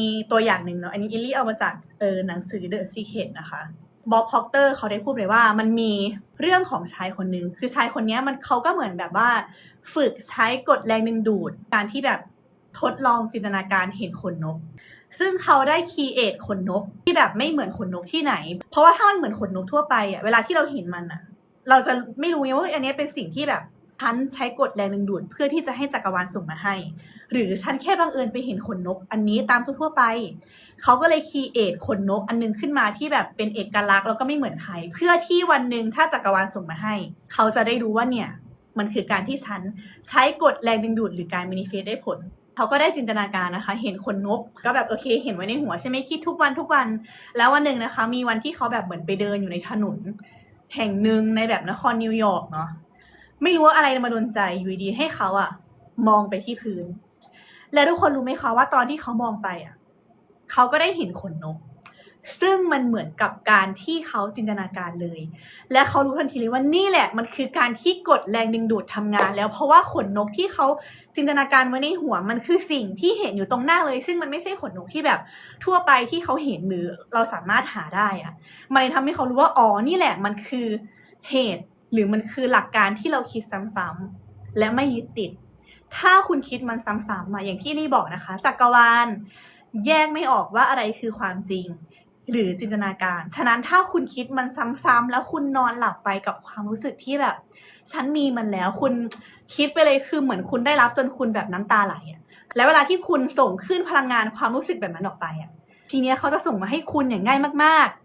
มีตัวอย่างหนึ่งเนาะอันนี้อิลลี่เอามาจากเออหนังสือ The Secret นะคะบ๊อบพ็อกเตอร์เขาได้พูดเลยว่ามันมีเรื่องของชายคนหนึ่งคือชายคนนี้มันเขาก็เหมือนแบบว่า ฝึกใช้กฎแรงดึงดูด การที่แบบทดลองจินตนาการเห็นขนนก ซึ่งเขาได้คีเอทขนนกที่แบบไม่เหมือนขนนกที่ไหน เพราะว่าถ้ามันเหมือนขนนกทั่วไปอะเวลาที่เราเห็นมันอะเราจะไม่รู้ว่าอันนี้เป็นสิ่งที่แบบ ฉันใช้กฎแรงดึงดูดเพื่อที่จะให้จักรวาลส่งมาให้ หรือฉันแค่บังเอิญไปเห็นขนนก อันนี้ตามทั่วไป เขาก็เลยคีเอทขนนกอันนึงขึ้นมาที่แบบเป็นเอกลักษณ์แล้วก็ไม่เหมือนใคร เพื่อที่วันหนึ่งถ้าจักรวาลส่งมาให้ เขาจะได้รู้ว่าเนี่ย มันคือการที่ฉันใช้กฎแรงดึงดูดหรือการมินิเฟสได้ผลเขาก็ได้จินตนาการนะคะ เห็นขนนก ก็แบบโอเค เห็นไว้ในหัวใช่ไหมคิดทุกวันทุกวัน แล้ววันหนึ่งนะคะ มีวันที่เขาแบบเหมือนไปเดินอยู่ในถนนแห่งหนึ่งในแบบนครนิวยอร์กเนาะ ไม่รู้ว่าอะไรมาโดนใจอยู่ดีให้เขาอะมองไปที่พื้น แล้วทุกคนรู้ไหมคะว่าตอนที่เขามองไปอะเขาก็ได้เห็นขนนก ซึ่งมันเหมือนกับการที่เขาจินตนาการเลย และเขารู้ทันทีเลยว่านี่แหละ มันคือการที่กดแรงดึงดูดทำงาน แล้วเพราะว่าขนนกที่เขาจินตนาการไว้ในหัวมันคือสิ่งที่เห็นอยู่ตรงหน้าเลย ซึ่งมันไม่ใช่ขนนกที่แบบทั่วไปที่เขาเห็นหรือเราสามารถหาได้อะมันเลยทำให้เขารู้ว่าอ๋อนี่แหละมันคือเหตุ หรือมันคือหลักการที่เราคิดซ้ำๆและไม่ยึดติด ถ้าคุณคิดมันซ้ำๆมาอย่างที่นี่บอกนะคะจักรวาลแยกไม่ออกว่าอะไรคือความจริง หรือจินตนาการ ฉะนั้นถ้าคุณคิดมันซ้ำๆแล้วคุณนอนหลับไปกับความรู้สึกที่แบบ ฉันมีมันแล้วคุณคิดไปเลยคือเหมือนคุณได้รับจนคุณแบบน้ำตาไหลอะแล้วเวลาที่คุณส่งขึ้นพลังงานความรู้สึกแบบนั้นออกไปอะทีเนี้ยเขาจะส่งมาให้คุณอย่างง่ายมากๆ